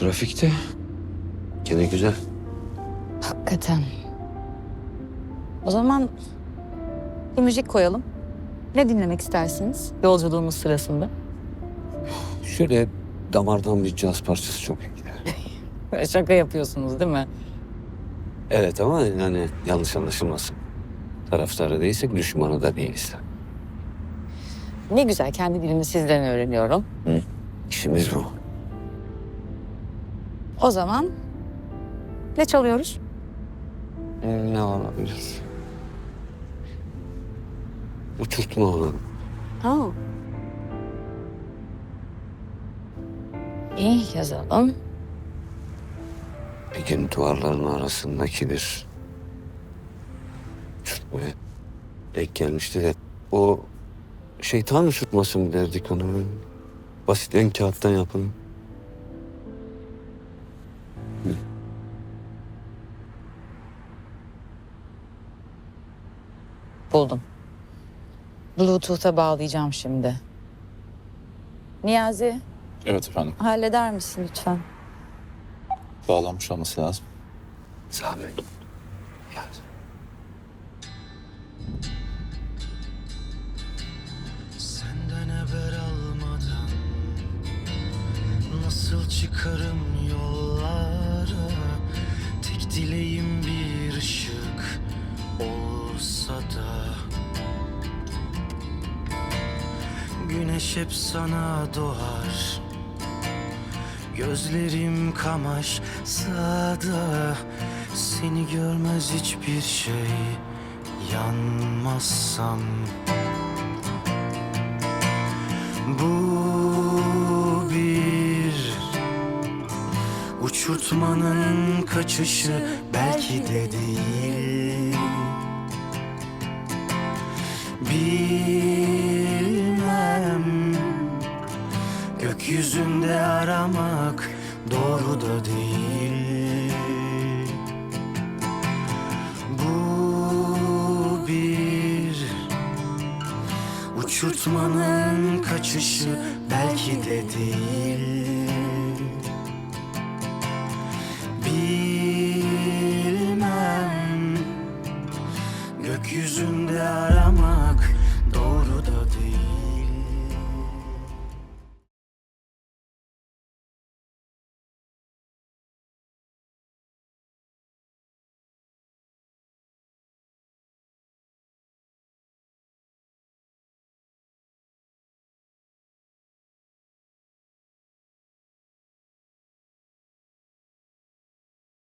Trafikte. Gene güzel. Hakikaten. O zaman bir müzik koyalım. Ne dinlemek istersiniz yolculuğumuz sırasında? Şöyle damardan bir caz parçası çok iyi gider. Şaka yapıyorsunuz değil mi? Evet ama yani yanlış anlaşılmasın. Taraftarı değilsek düşmanı da değiliz. Ne güzel kendi dilimi sizden öğreniyorum. İşimiz bu. O zaman ne çalıyoruz? Ne olabilir? Uçurtma olalım. Ha. İyi yazalım. Ege'nin duvarlarının arasındaki bir uçurtmaya denk gelmişti de o şeytan uçurtması mı derdik onu? Basit en kağıttan yapın. Buldum. Bluetooth'a bağlayacağım şimdi. Niyazi Evet efendim. halleder misin lütfen? Bağlanmış olması lazım. Zahmet. Yani. Senden haber almadan Nasıl çıkarım yollara Tek dileğim olsa da Güneş hep sana doğar. Gözlerim kamaşsa da Seni görmez hiçbir şey Yanmazsam. Bu bir uçurtmanın kaçışı. Belki de değil gökyüzünde aramak doğru da değil. Bu bir Uçurtmanın kaçışı belki de değil